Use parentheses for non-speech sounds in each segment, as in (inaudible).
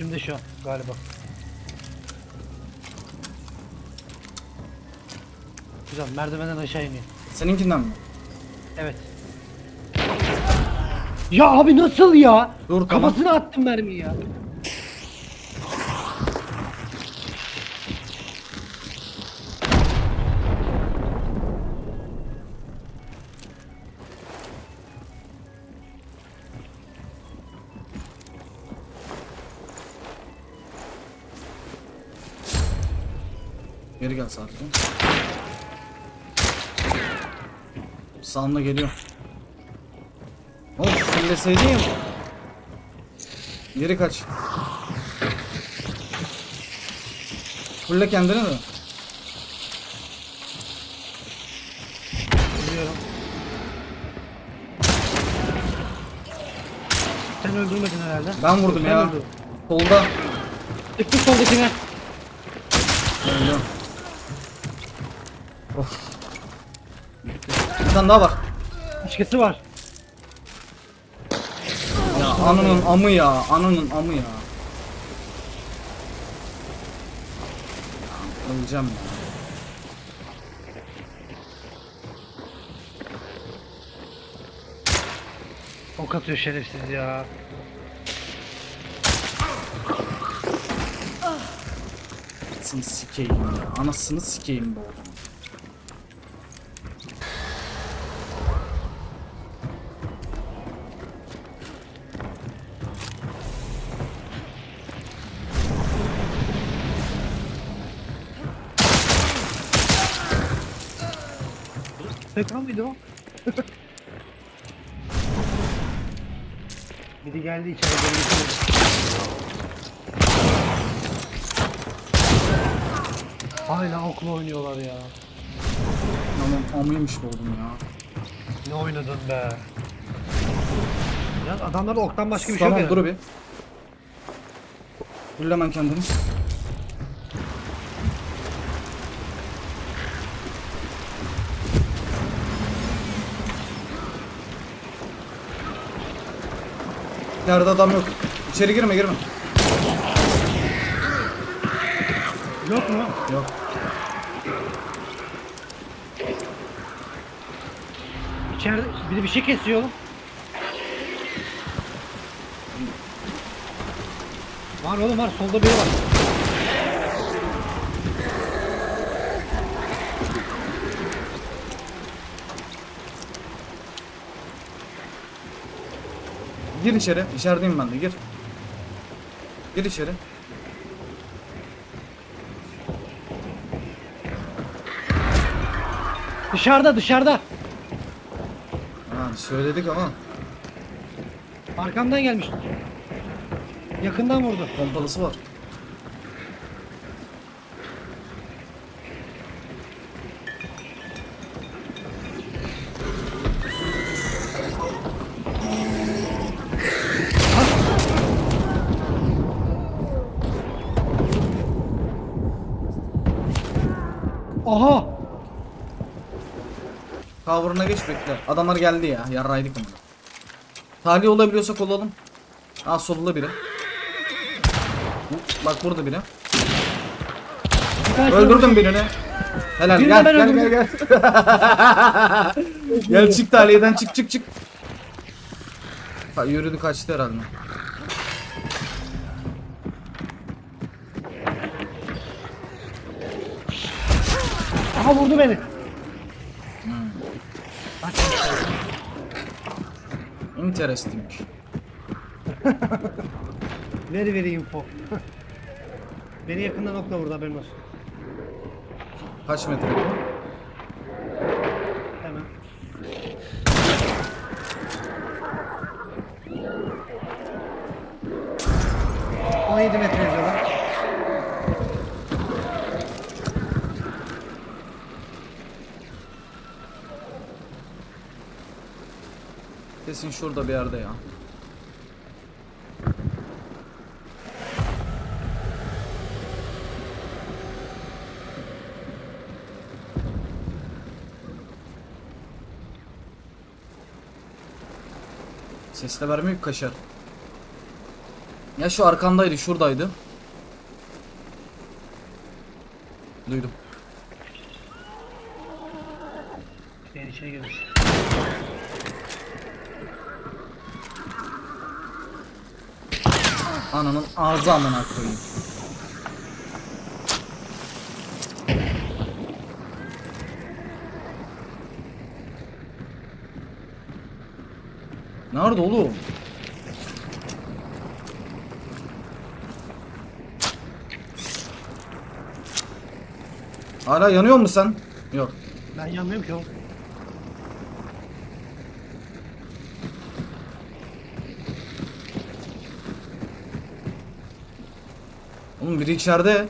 Üstümde şu an galiba. Güzel merdivenden aşağı iniyor. Seninkinden mi? Evet. Ya abi nasıl ya? Dur, tamam. Kafasına attım mermiyi ya. Geri gel sakin. Sağımda geliyor. Oğlum fırlasaydın ya. Geri kaç. Fırla kendini de. Biliyorum. Sen öldürmedin herhalde. Ben vurdum Sen ya. öldürdün. Solda. Tıktı soldakine. Öldü. Bir tane daha var. Başkası var. Ya ananın amı ya. Ananın amı ya. Öleceğim ya. Ok atıyor şerefsiz ya. Anasını sikeyim ya. Anasını sikeyim bu Tekrar mıydı o? Biri geldi içeri. Hala okla oynuyorlar ya. Anam amıymış oğlum ya. Ne oynadın be? Ya adamlarda oktan başka bir şey tamam yok dur ya. bir. Full hemen kendini. Nerede adam yok. İçeri girme girme. Yok mu? Yok. İçeride biri bir şey kesiyor oğlum. Var oğlum var solda biri var. Gir içeri. İçerideyim ben de gir. Gir içeri. Dışarıda dışarıda. Ha, söyledik ama Arkamdan gelmiş. Yakından vurdu. pompalısı var. Aha! Cover'ına geç bekle. Adamlar geldi ya. Yarraydık onu. Tahliye olabiliyorsak olalım. Aa solda biri. Bak burada biri. Öldürdüm birini. Helal gel ben gel, gel öldürdüm. gel (laughs) gel. çık tahliyeden çık çık çık. Ha, yürüdü kaçtı herhalde. Aha vurdu beni. Bak, Interesting. (laughs) Very very info. (laughs) beni yakından okla vurdu haberin olsun. Kaç metre? Hemen. On yedi metre şurada bir yerde ya. Ses de vermiyor kaşar. Ya şu arkandaydı, şuradaydı. Duydum. Şeyin içine girmiş. Ananın ağzı amına koyayım. Nerede oğlum? Hala yanıyor musun sen? Yok. Ben yanmıyorum ki oğlum. Oğlum biri içeride.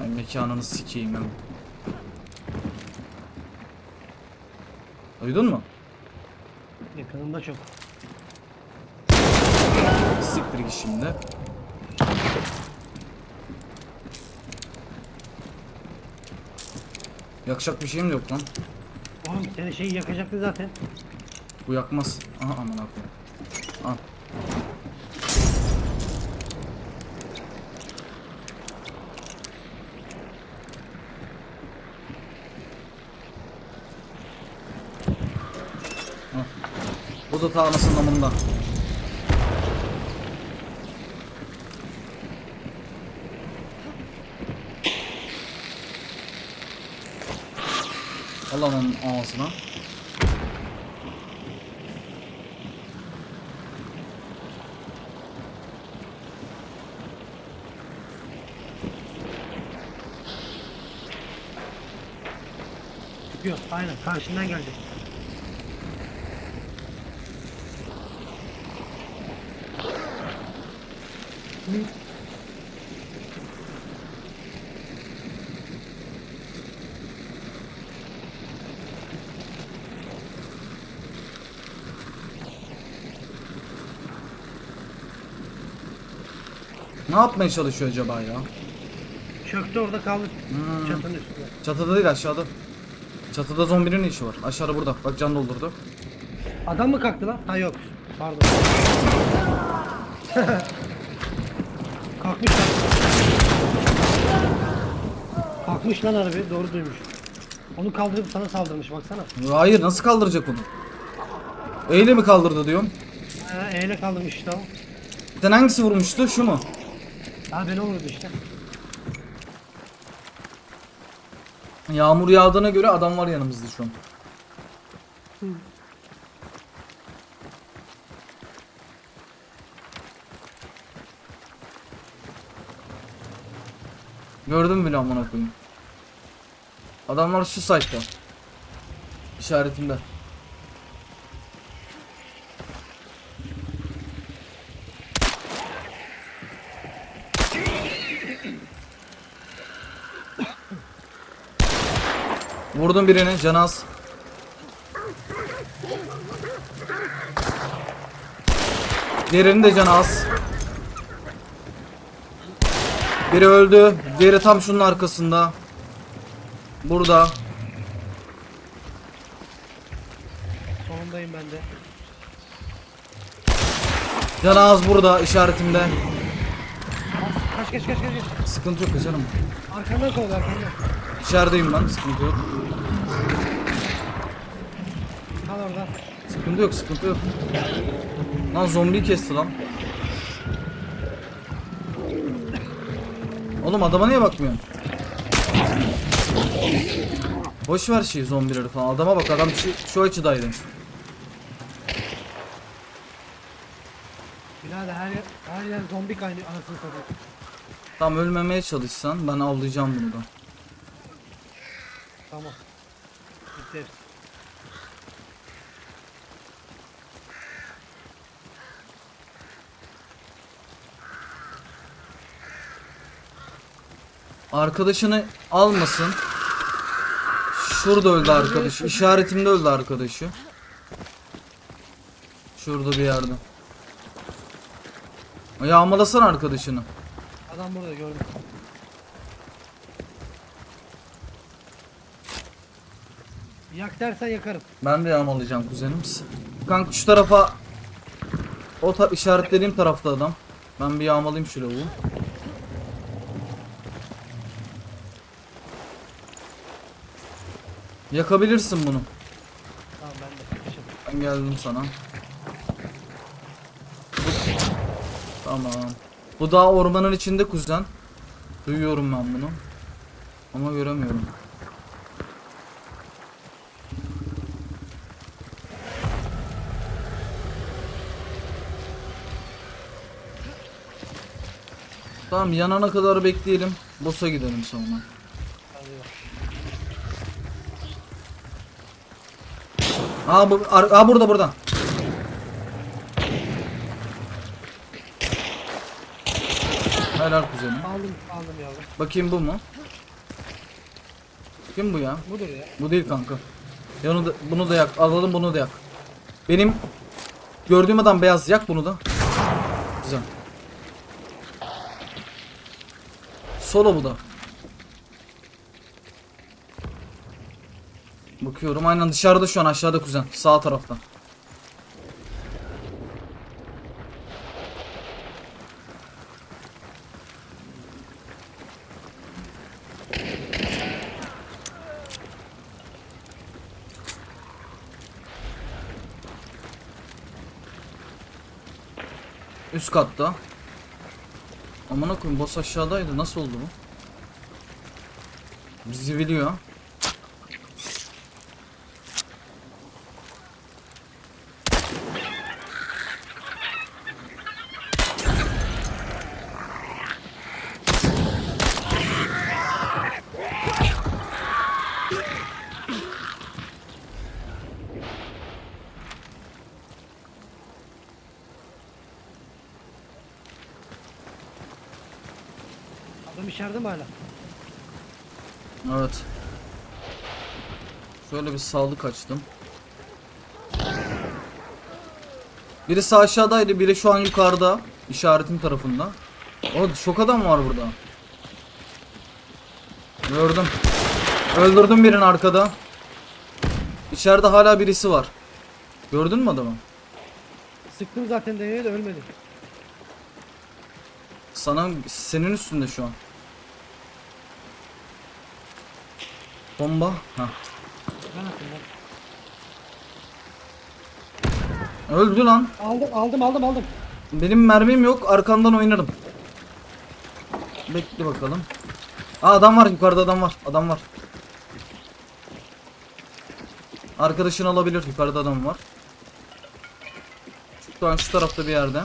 Ay mekanını sikeyim hemen. Duydun mu? Yakınında çok. Siktir git şimdi. Yakacak bir şeyim de yok lan. Oğlum seni şeyi yakacaktı zaten. Bu yakmaz. Aha aman abi. Al. Bu da ta anasının amında. Al lan onun ağzına. Çıkıyor. Aynen karşından geldi. Ne yapmaya çalışıyor acaba ya? Çöktü orada kaldı. Hmm. Çatının üstünde. Çatıda değil aşağıda. Çatıda zombinin ne işi var? Aşağıda burada. Bak can doldurdu. Adam mı kalktı lan? Ha yok. Pardon. (laughs) Kalkmış lan. Kalkmış lan harbi. Doğru duymuş. Onu kaldırıp sana saldırmış baksana. Hayır nasıl kaldıracak onu? Eyle mi kaldırdı diyorum. Ha, eyle kaldırmış işte o. Sen hangisi vurmuştu? Şu mu? Ha beni vurdu işte. Yağmur yağdığına göre adam var yanımızda şu an. Gördün bile amına koyayım. Adamlar şu site'da. İşaretimde. Vurdum birini canaz. Diğerinin de canı az. Biri öldü. Diğeri tam şunun arkasında. Burada. Sonundayım ben de. Canı az burada işaretimde. Kaç kaç kaç kaç. Sıkıntı yok canım. Arkandan kovalıyor arkandan. İçerideyim ben. Sıkıntı yok. Kal orada. Sıkıntı yok, sıkıntı yok. Lan zombiyi kesti lan. Oğlum adama niye bakmıyorsun? Boş ver şeyi zombileri falan. Adama bak adam şu, şu açıdaydı. Birader her yer, her yer zombi kaynıyor anasını satayım. Tam ölmemeye çalışsan ben avlayacağım bunu da. Tamam. Hepsi. Arkadaşını almasın. Şurada öldü arkadaşı. İşaretimde öldü arkadaşı. Şurada bir yerde. Yağmalasana arkadaşını. Adam burada gördüm. Yak dersen yakarım. Ben de yağmalayacağım kuzenimiz. Kanka şu tarafa o ta işaretlediğim tarafta adam. Ben bir yağmalayayım şu lavuğu. Yakabilirsin bunu. Tamam ben de kaçışım. Ben geldim sana. Tamam. Bu daha ormanın içinde kuzen. Duyuyorum ben bunu. Ama göremiyorum. Tamam yanana kadar bekleyelim. Boss'a gidelim sonra. Aa, bu, ar- aa burada burada. Helal kuzenim. Aldım aldım yavrum. Bakayım bu mu? Kim bu ya? Budur ya. Bu değil kanka. Yanı da, bunu da yak. Alalım bunu da yak. Benim gördüğüm adam beyaz. Yak bunu da. Güzel. Solo bu da. Bakıyorum aynen dışarıda şu an aşağıda kuzen. Sağ tarafta. Üst katta. Amına koyayım boss aşağıdaydı. Nasıl oldu bu? Bizi biliyor. İçeride mi hala? Evet. Şöyle bir sağlık açtım. Birisi aşağıdaydı, biri şu an yukarıda. işaretin tarafında. O çok adam var burada. Gördüm. Öldürdüm birini arkada. İçeride hala birisi var. Gördün mü adamı? Sıktım zaten deneye de ölmedi. Sana senin üstünde şu an. Bomba. Ha. Ben attım ben. Öldü lan. Aldım aldım aldım aldım. Benim mermim yok. Arkandan oynarım. Bekle bakalım. Aa adam var yukarıda adam var. Adam var. Arkadaşın alabilir. Yukarıda adam var. Şu an şu tarafta bir yerde.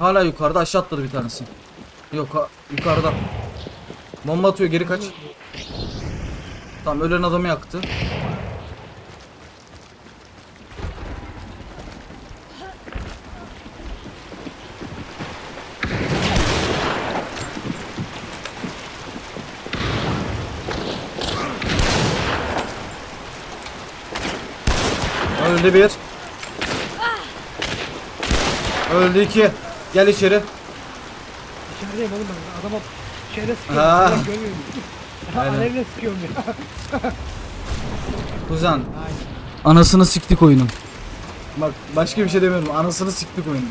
Hala yukarıda aşağı atladı bir tanesi. Yok yukarıda. Bomba atıyor geri kaç. Tamam ölen adamı yaktı. Öldü bir. Öldü iki. Gel içeri. İçerideyim oğlum ben. Adama şeyle sıkıyorum. Ha. Ben görmüyorum. (laughs) Aynen. Alevle sıkıyorum ya. (laughs) Kuzen. Aynen. Anasını siktik oyunun. Bak başka bir şey demiyorum. Anasını siktik oyunun.